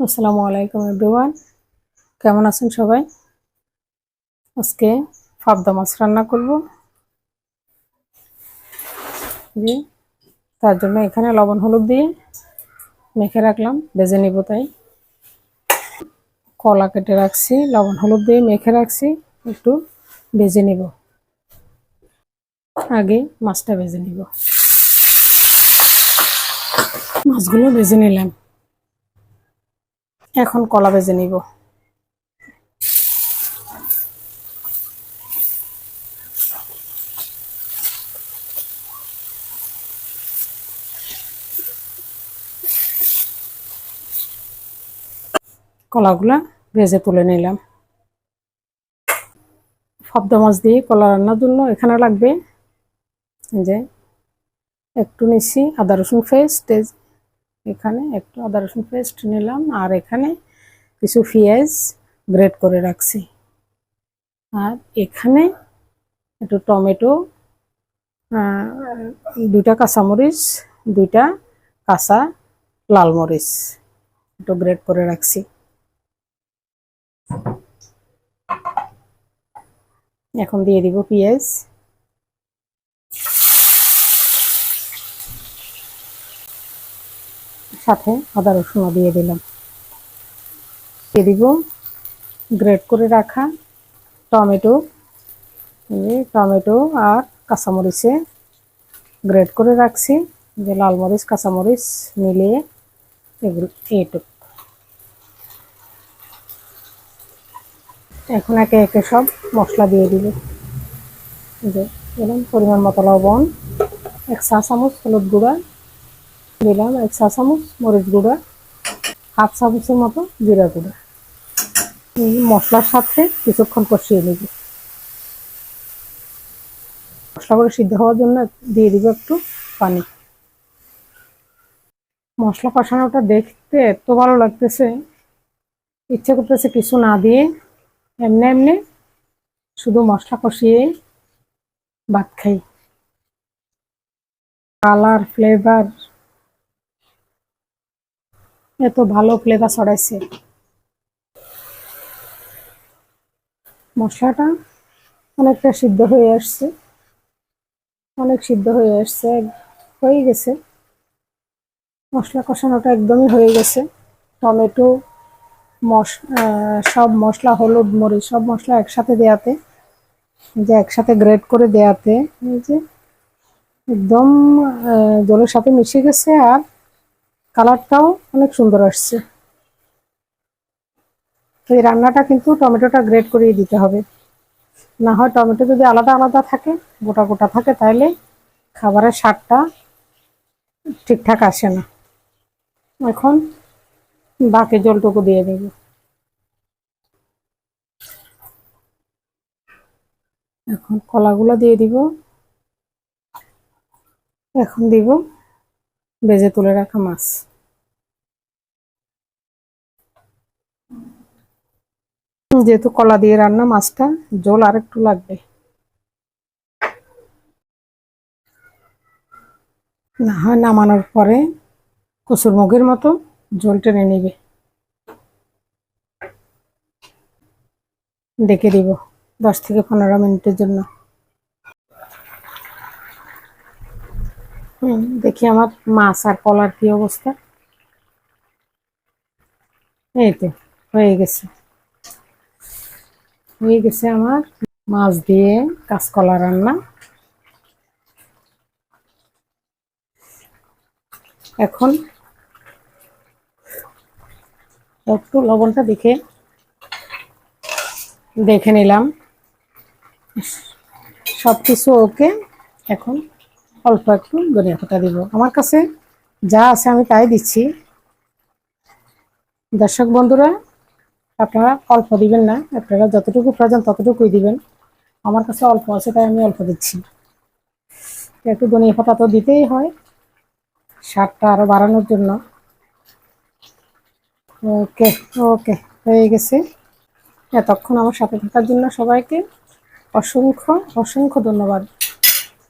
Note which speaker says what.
Speaker 1: আসসালামু আলাইকুম এভরিওয়ান। কেমন আছেন সবাই? আজকে ফাবদা মাছ রান্না করব। যে তার জন্য এখানে লবণ, হলুদ দিয়ে মেখে রাখলাম, ভেজে নিব তাই। কলা কেটে রাখছি, লবণ, হলুদ দিয়ে মেখে রাখছি, একটু ভেজে নিব। আগে মাছটা ভেজে নিব। মাছগুলো ভেজে নিলাম। এখন কলা ভেজে নিব। কলাগুলা ভেজে তুলে নিলাম। ফবদা মাছ দিয়ে কলা রান্নার জন্য এখানে লাগবে যে একটু নিচ্ছি আদা রসুন পেস্ট এখানে একটু আদা রসুন পেস্ট নিলাম আর এখানে কিছু পেঁয়াজ গ্রেট করে রাখছি। আর এখানে একটু টমেটো দুইটা কাঁচামরিচ, দুইটা কাঁচা লাল মরিচ একটু গ্রেট করে রাখছি। এখন দিয়ে দিব পেঁয়াজ। সাথে আদা রসুনও দিয়ে দিলাম। দিয়ে দিব গ্রেট করে রাখা টমেটো। টমেটো আর কাঁচামরিচে গ্রেট করে রাখছি। যে লাল মরিচ, কাঁচামরিচ মিলিয়ে এগুলো এইটুক এখন একে একে সব মশলা দিয়ে দিব। যে পরিমাণ মতো লবণ, এক চা চামচ হলুদ গুঁড়া। দিলাম, এক চা চামচ মরিচ গুঁড়া, হাফ চামচের মতো জিরা গুঁড়া। মশলার সাথে কিছুক্ষণ কষিয়ে নিব। মশলা করে সিদ্ধ হওয়ার জন্য দিয়ে দিব একটু পানি। মশলা কষানোটা দেখতে এত ভালো লাগতেছে। ইচ্ছে করতেছে কিছু না দিয়ে এমনি এমনি শুধু মশলা কষিয়ে ভাত খাই। কালার, ফ্লেভার এত ভালো ফ্লেভার ছড়াইছে। মশলাটা অনেকটা সিদ্ধ হয়ে আসছে। অনেক সিদ্ধ হয়ে আসছে হয়ে গেছে। মশলা কষানোটা একদমই হয়ে গেছে। টমেটো, মশ সব মশলা, হলুদ, মরিচ, সব মশলা একসাথে দেয়াতে যে একসাথে গ্রেড করে দেয়াতে, এই যে একদম জলের সাথে মিশে গেছে আর কালারটাও অনেক সুন্দর আসছে। এই রান্নাটা কিন্তু টমেটোটা গ্রেড করিয়ে দিতে হবে। না হয় টমেটো যদি আলাদা আলাদা থাকে, গোটা গোটা থাকে, তাহলে খাবারের স্বাদটা ঠিকঠাক আসে না। এখন বাকি জলটুকু দিয়ে দেব। এখন কলাগুলো দিয়ে দিব। এখন দিব বেজে তুলে রাখা মাছ। যেহেতু কলা দিয়ে রান্না, মাছটা জল আর একটু লাগবে। না হয় নামানোর পরে কচুর মুগের মতো জল টেনে নেবে। ডেকে দিব দশ থেকে পনেরো মিনিটের জন্য। দেখি আমার মাছ আর কলার কি অবস্থা। এই তো, হয়ে গেছে। হয়ে গেছে আমার মাছ দিয়ে কাঁচকলা রান্না। এখন একটু লবণটা দেখে দেখে নিলাম। সব কিছু ওকে এখন অল্প একটু ধনিয়া পাতা দিব। আমার কাছে যা আছে আমি তাই দিচ্ছি। দর্শক বন্ধুরা, আপনারা অল্প দিবেন না, আপনারা যতটুকু প্রয়োজন ততটুকুই দিবেন। আমার কাছে অল্প আছে, তাই আমি অল্প দিচ্ছি। একটু ধনিয়া পাতা তো দিতেই হয়, স্বাদটা আরও বাড়ানোর জন্য। ওকে ওকে, হয়ে গেছে। এতক্ষণ আমার সাথে থাকার জন্য সবাইকে অসংখ্য অসংখ্য ধন্যবাদ।